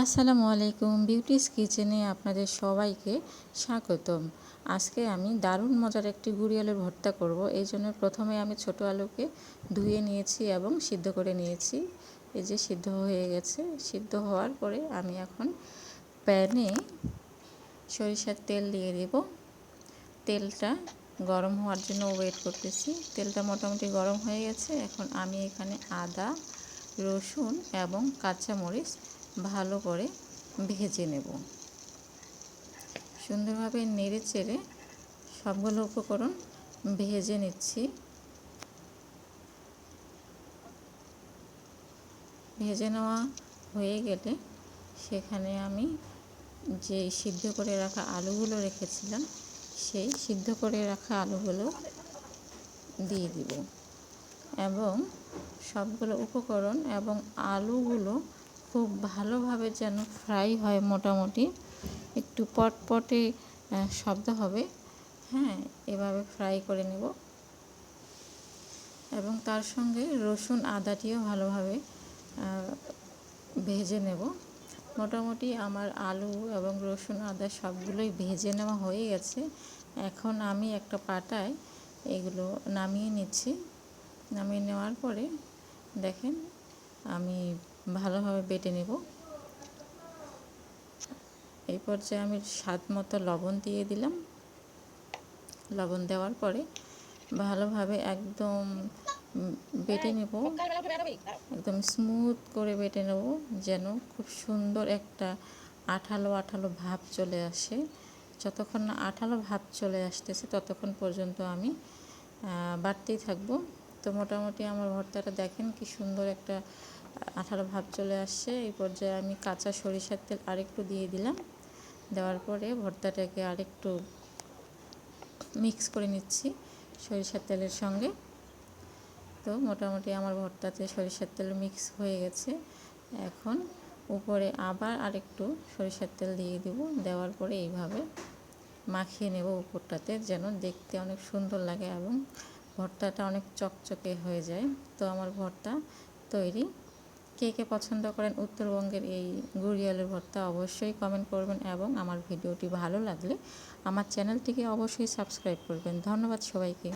আসসালামু আলাইকুম, বিউটিস কিচেনে আপনাদের সবাইকে স্বাগতম। আজকে আমি দারুণ মজার একটি গুড়ি আলুর ভর্তা করব। এই জন্য প্রথমে আমি ছোট আলুকে ধুয়ে নিয়েছি এবং সিদ্ধ করে নিয়েছি। এই যে সিদ্ধ হয়ে গেছে। সিদ্ধ হওয়ার পরে আমি এখন প্যানে সরিষার তেল দিয়ে দেব। তেলটা গরম হওয়ার জন্য ওয়েট করতেছি। তেলটা মোটামুটি গরম হয়ে গেছে। এখন আমি এখানে আদা, রসুন এবং কাঁচামরিচ ভালো করে ভেজে নেব। সুন্দরভাবে নেড়ে চেড়ে সবগুলো উপকরণ ভেজে নিচ্ছি। ভেজে নেওয়া হয়ে গেলে সেখানে আমি যে সিদ্ধ করে রাখা আলুগুলো রেখেছিলাম, সেই সিদ্ধ করে রাখা আলুগুলো দিয়ে দিব। এবং সবগুলো উপকরণ এবং আলুগুলো খুব ভালোভাবে যেন ফ্রাই হয় মোটামুটি। একটু পটপটে শব্দ হবে। হ্যাঁ এভাবে ফ্রাই করে নেব। এবং তার সঙ্গে রসুন আদাটিও ভালোভাবে ভেজে নেব। মোটামুটি আমার আলু এবং রসুন আদা সবগুলোই ভেজে নেওয়া হয়ে গেছে। এখন আমি একটা পাটায় এগুলো নামিয়ে নিচ্ছি। নামিয়ে নেওয়ার পরে দেখেন আমি ভালোভাবে বেটে নেব। এই পর্যায়ে আমি স্বাদ মতো লবণ দিয়ে দিলাম। লবণ দেওয়ার পরে ভালোভাবে একদম বেটে নেব। একদম স্মুথ করে বেটে নেব যেন খুব সুন্দর একটা আঠালো আঠালো ভাব চলে আসে। যতক্ষণ না আঠালো ভাব চলে আসতেছে ততক্ষণ পর্যন্ত আমি বাড়তেই থাকব। তো মোটামুটি আমার ভর্তাটা দেখেন কি সুন্দর একটা আঠালো ভাব চলে আসছে। এই পর্যায়ে আমি কাঁচা সরিষার তেল আরেকটু দিয়ে দিলাম। দেওয়ার পরে ভর্তাটাকে আরেকটু মিক্স করে নিচ্ছি সরিষার তেলের সঙ্গে। তো মোটামুটি আমার ভর্তাতে সরিষার তেল মিক্স হয়ে গেছে। এখন উপরে আবার আরেকটু সরিষার তেল দিয়ে দিব। দেওয়ার পরে এইভাবে মাখিয়ে নেব উপরটাতে যেন দেখতে অনেক সুন্দর লাগে এবং ভর্তাটা অনেক চকচকে হয়ে যায়। তো আমার ভর্তা তৈরি। কে কে পছন্দ করেন উত্তরবঙ্গের এই গুড়িয়ালের ভর্তা অবশ্যই কমেন্ট করবেন এবং আমার ভিডিওটি ভালো লাগলে আমার চ্যানেলটিকে অবশ্যই সাবস্ক্রাইব করবেন। ধন্যবাদ সবাইকে।